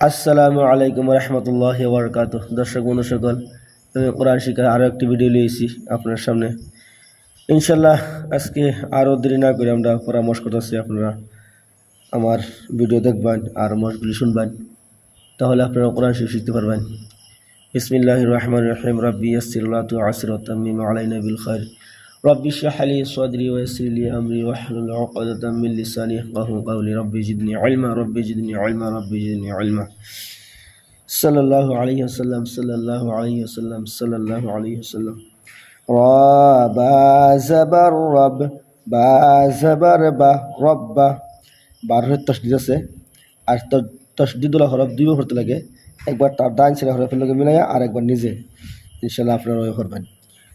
আসসালামু আলাইকুম রহমতুল্লাহ বরকাত দর্শক, বন্ধু, সকল, আমি কোরআন শিখার আরও একটি ভিডিও নিয়েছি আপনার সামনে। ইনশাল্লাহ আজকে আরও দেরি না করে আমরা পরামর্শ করতেছি আপনারা আমার ভিডিও দেখবেন আর মশগুলি শুনবেন। তাহলে আপনারা কোরআন শিখ শিখতে পারবেন। বিসমিল্লাহ রহমান রহিম। রব্বি ইয়াসিরুল্লাহ আসির তামিম আলাইনা বিল খায়র রব্বি اشرح لي صدري ويسر لي امري واحلل عقدة من لساني يفقهوا قولي ربي زدني علما ربي زدني علما ربي زدني علما صلى الله عليه وسلم صلى الله عليه وسلم صلى الله عليه وسلم را با زبر رب বা জবর বা রব্বা বারোর তসদিদ আছে আর তসদিদুল হরফ দুইবার পড়তে লাগে একবার তার ডাইন ছেলে হরফের লগে মিলাইয়া আর একবার নিজে ইনশাল্লাহ আপনারা ওই করবেন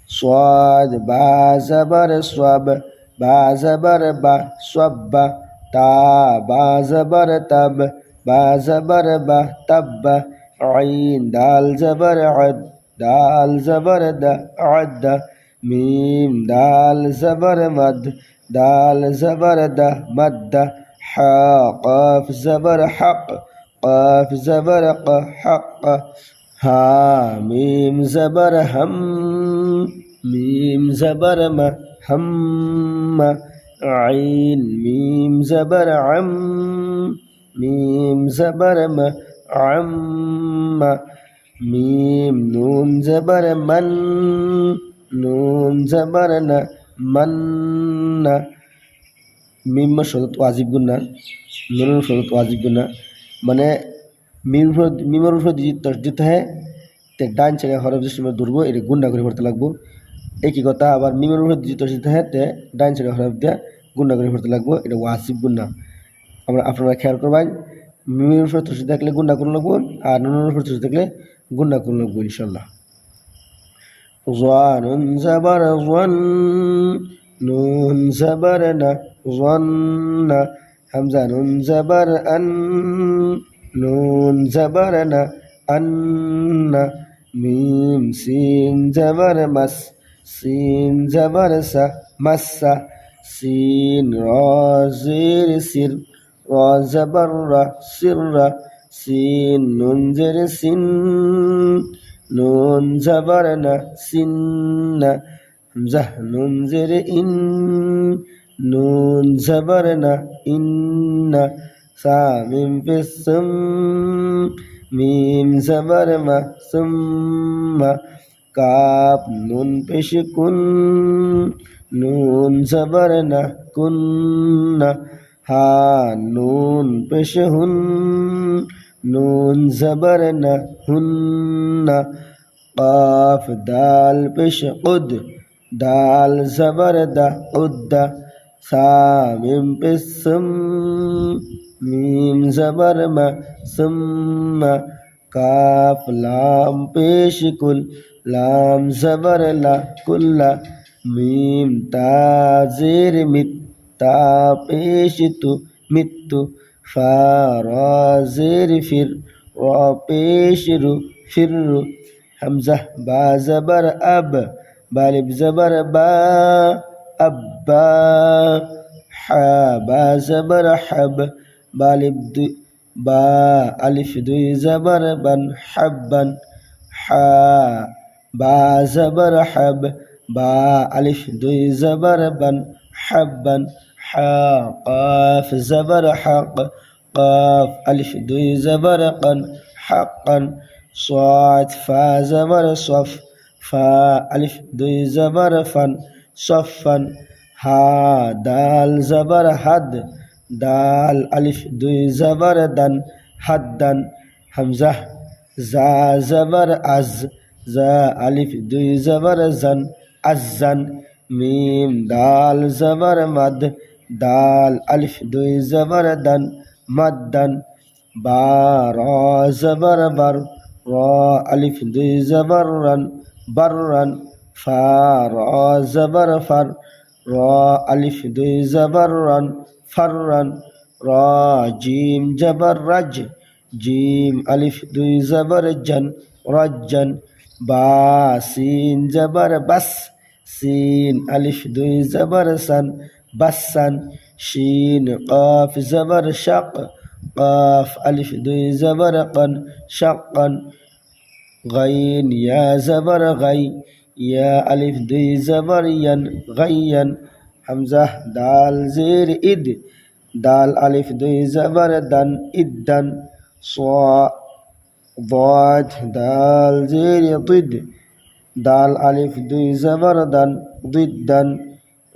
صاد با زبر صب با زبر با صب تا با زبر تب با زبر با تب. عين دال زبر عد دال زبر د عد. ميم دال زبر مد دال زبر د مد. حا قاف زبر حق قاف زبر ق حق. ها ميم زبر هم. মিম জবর হাম্মা, আইন মিম ميم আম, মিম জবর আম্মা, মিম নুন জবর نون নুন জবর না মন না মিম সদত ওয়াজিব গুণা, নুন সদত ওয়াজিব গুণা। মানে মিম মিমর উপর দিতে হয়, তে ডান ছেড়ে হরফ জিসমের দুর্ব এটা গুণা করে পড়তে লাগবো। একই কথা আবার মিমের উপর যদি তসদিত হয় তে ডান ছেড়ে হরফ দিয়ে গুন্ডা করে পড়তে লাগবো এটা ওয়াজিব গুন্না আমরা আপনারা খেয়াল করবেন মিমের উপর তসদিত থাকলে গুন্ডা করে লাগবো আর নুনের উপর তসদিত থাকলে গুন্ডা করে লাগবো ইনশাল্লাহ ظان زبر ظن نون زبر ن ظن همزة نون زبر أن نون زبر ن أن ميم سين زبر مس সিন জবর সা মাসা সিন র জির সির র জবর র সির র সিন নুন জের সিন, নুন জবর না সিন না হামজা নুন জের ইন, নুন জবর না ইন না সা মিম ফিসম, মিম জবর মা সুম্মা। काफ नून पिश कुन, नून जबर न कुन्न हा नून पिश हुन, नून जबर न काफ दाल पिश उद, दाल जबर द उद सामिम पिसम मीम जबर म सम, काफ लाम पेश कुल লাম জবর লা কুল্লা মিম তাজের মিত তা পেশ তু মৃত্যু ফা রাজের ফির র পেশ রু ফিরু হামজা বা জবর আব বালিব জবর বা আব্বা হা বা জবর হাব বালিব দুই বা আলিফ দুই জবর বান হাব্বান হা বা জবর হাব বা আলিফ দুই জবর বান হাব্বান হা قاف زبر حق قاف ألف দুই زبر قن حقا صاد فا زبر صف فا ألف দুই زبر فن صفا ها دال زبر حد دال ألف দুই زبر دن حدا همزة زا زبر أز জা আলিফ, দুই জবর জান, আজান, মিম, দাল, জবর মাদ, দাল আলিফ, দুই জবর দান মাদান বা, র, জবর র আলিফ, দুই জবর রান, বার রান, ফা, র র আলিফ, দুই জবর রান, ফার রান, র, জিম, জবর রাজ, জিম, আলিফ, দুই জবর জান রাজ্জান বা সিন জবর বাস সিন আলিফ দুই জবর সন বাসান শিন কফ জবর শক قاف ألف দুই زبر قن شقا غين يا زبر غي يا ألف দুই زبر ين غيا حمزة دال زير إد دال ألف দুই زبر دن إدن صا ضاد دال زير ضد. دال ألف دي زبردا ضدا.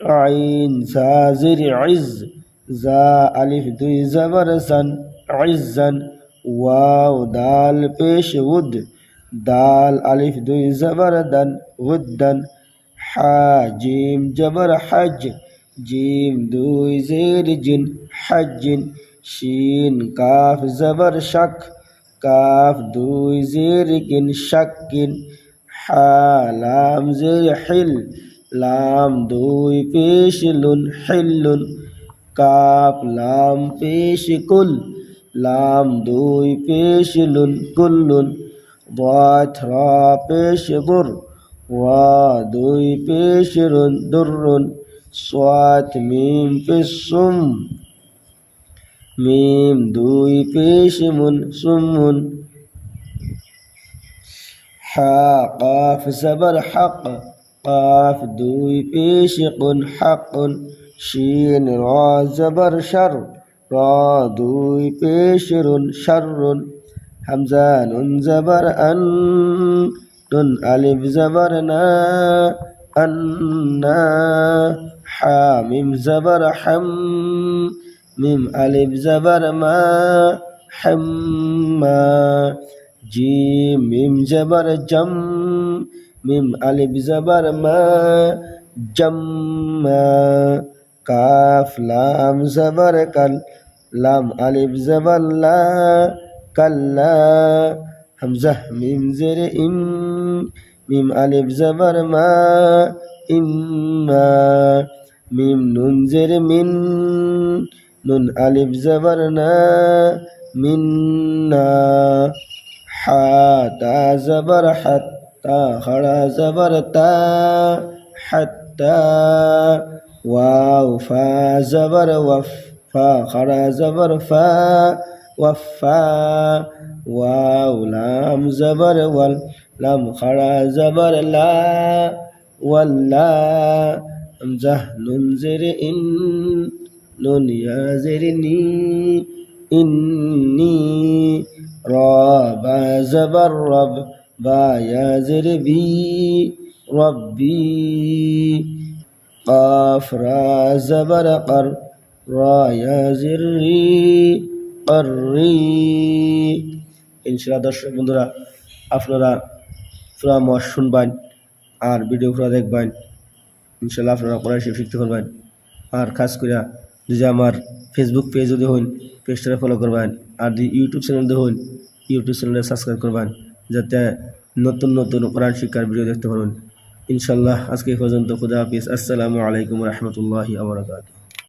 عين زازر عز. زا ألف دي زبرسا عزا. واو دال بيش ود. دال ألف دي زبردا ودا. حا جيم جبر حج. جيم دوي زير جن حج. شين كاف زبر شك. কাফ, দুই জির, কিন শাকিন হালাম জির, হিল, লাম, দুই পেশ লুন হিল্লুন কাফ, লাম পেশ কুল, লাম, দুই পেশ লুন কুল্লুন বথরা পেশ বুর, ওয়া, দুই পেশ রুন দুরুন সোয়াত, মিম পেশুম মিম দুই পেশমুন সুমুন হা কাফ, জবর, হক। কাফ, দুই পেশ কুন হকুন শিন, র, জবর, শর। র, দুই পেশ রুন শরুন হামজা, নুন, জবর, আন। নুন, আলিফ, জবর, না আন্না হামিম, জবর, হাম। মিম আলিফ জবর মা হাম্মা জি মিম জবর জম মিম আলিফ জবর মা জম্মা কাফ লাম জবর কাল লাম আলিফ জবর লা কাল্লা হামজা মিম জের ইম মিম আলিফ জবর মা ইম্মা মিম নুন জের মিন নুন আলিফ জবর না, মিন্না হাতা জবর হাত্তা হড়া জবর তা হাত্তা, ওয়াও ফা জবর ওয়াফ ফা খড়া জবর ফা ওয়াফা, ওয়াও লাম জবর ওয়াল, লাম খড়া জবর লা ওয়াল্লা জাহ নুনজির ইন نون يا زرني إني رابا زبر رب با يا زربي ربي قاف را زبر قر را يا زري قري ইনশাআল্লাহ দর্শক বন্ধুরা আপনারা পরামর্শ শুনবেন আর ভিডিও পুরো দেখবেন ইনশাল্লাহ আপনারা কোরআন শরীফ শিখতে পারবেন আর খাস করে যদি আমার ফেসবুক পেজ যদি হন ফলো করবেন। আর যদি ইউটিউব চ্যানেল যদি ইউটিউব চ্যানেলে সাবস্ক্রাইব করবেন, যাতে নতুন নতুন কোরআন শিক্ষার ভিডিও দেখতে পারবেন। ইনশাল্লাহ আজকে পর্যন্ত। খুদা হাফিজ। আসসালামু আলাইকুম রহমতুল্লাহি আবরকাত